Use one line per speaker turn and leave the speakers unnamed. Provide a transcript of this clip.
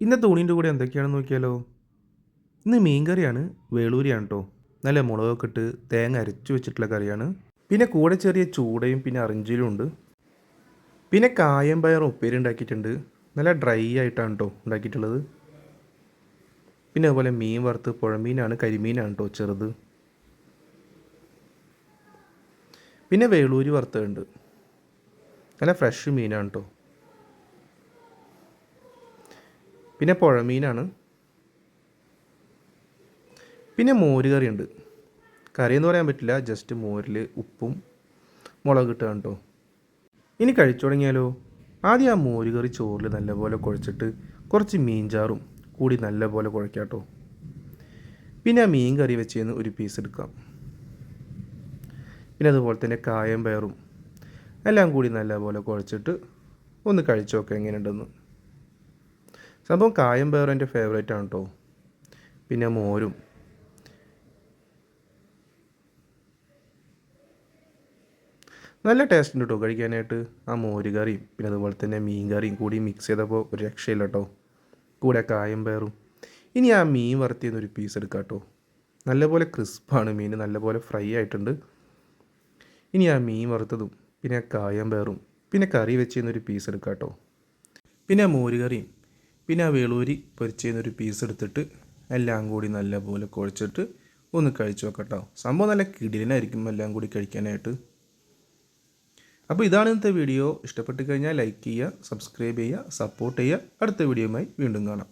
ഇന്നത്തെ ഊണിന്റെ കൂടെ എന്തൊക്കെയാണെന്ന് നോക്കിയാലോ? ഇന്ന് മീൻ കറിയാണ് വേളൂരിയാണ് കേട്ടോ നല്ല മുളകൊക്കെ ഇട്ട് തേങ്ങ അരച്ചു വെച്ചിട്ടുള്ള കറിയാണ്. പിന്നെ കൂടെ ചെറിയ ചൂടയും പിന്നെ അറിഞ്ചിലും ഉണ്ട്. പിന്നെ കായം പയറും ഉപ്പേരി ഉണ്ടാക്കിയിട്ടുണ്ട്. നല്ല ഡ്രൈ ആയിട്ടാണ് കേട്ടോ ഉണ്ടാക്കിയിട്ടുള്ളത്. പിന്നെ അതുപോലെ മീൻ വറുത്ത് പുഴമീനാണ് കരിമീനാണ് കേട്ടോ ചെറുത്. പിന്നെ വേളൂരി വറുത്തുണ്ട് നല്ല ഫ്രഷ് മീനാണ് കേട്ടോ പിന്നെ പുഴമീനാണ്. പിന്നെ മോര് കറിയുണ്ട് കറി എന്ന് പറയാൻ പറ്റില്ല ജസ്റ്റ് മോരിൽ ഉപ്പും മുളക് ഇട്ടാണ് കേട്ടോ ഇനി കഴിച്ചു തുടങ്ങിയാലോ? ആദ്യം ആ മോര് കറി ചോറിൽ നല്ലപോലെ കുഴച്ചിട്ട് കുറച്ച് മീൻചാറും കൂടി നല്ലപോലെ കുഴക്കാം കേട്ടോ പിന്നെ ആ മീൻ കറി വെച്ച് ഒരു പീസ് എടുക്കാം. പിന്നെ അതുപോലെ തന്നെ കായം പയറും എല്ലാം കൂടി നല്ലപോലെ കുഴച്ചിട്ട് ഒന്ന് കഴിച്ചു നോക്കാം എങ്ങനെയുണ്ടെന്ന്. സംഭവം കായം പയറും എന്റെ ഫേവറേറ്റ് ആണ് കേട്ടോ പിന്നെ മോരും. നല്ല ടേസ്റ്റ് ഉണ്ട് കേട്ടോ കഴിക്കാനായിട്ട്. ആ മോര് കറിയും പിന്നെ അതുപോലെ തന്നെ മീൻ കറിയും കൂടി മിക്സ് ചെയ്തപ്പോൾ ഒരു രക്ഷയില്ല കേട്ടോ കൂടെ കായം പേറും ഇനി ആ മീൻ വറുത്തിയെന്ന് ഒരു പീസ് എടുക്കാം കേട്ടോ നല്ലപോലെ ക്രിസ്പാണ് മീൻ നല്ലപോലെ ഫ്രൈ ആയിട്ടുണ്ട്. ഇനി ആ മീൻ വറുത്തതും പിന്നെ കായം പേറും പിന്നെ കറി വെച്ചെന്നൊരു പീസ് എടുക്കാം കേട്ടോ പിന്നെ മോര് കറിയും പിന്നെ ആ വേളൂരി ഒരു പീസ് എടുത്തിട്ട് എല്ലാം കൂടി നല്ലപോലെ കുഴച്ചിട്ട് ഒന്ന് കഴിച്ചു നോക്കട്ടോ. സംഭവം നല്ല കിടിലനായിരിക്കും എല്ലാം കൂടി കഴിക്കാനായിട്ട്. അപ്പോൾ ഇതാണ് ഇന്നത്തെ വീഡിയോ ഇഷ്ടപ്പെട്ട് കഴിഞ്ഞാൽ ലൈക്ക് ചെയ്യുക സബ്സ്ക്രൈബ് ചെയ്യുക സപ്പോർട്ട് ചെയ്യുക. അടുത്ത വീഡിയോയുമായി വീണ്ടും കാണാം.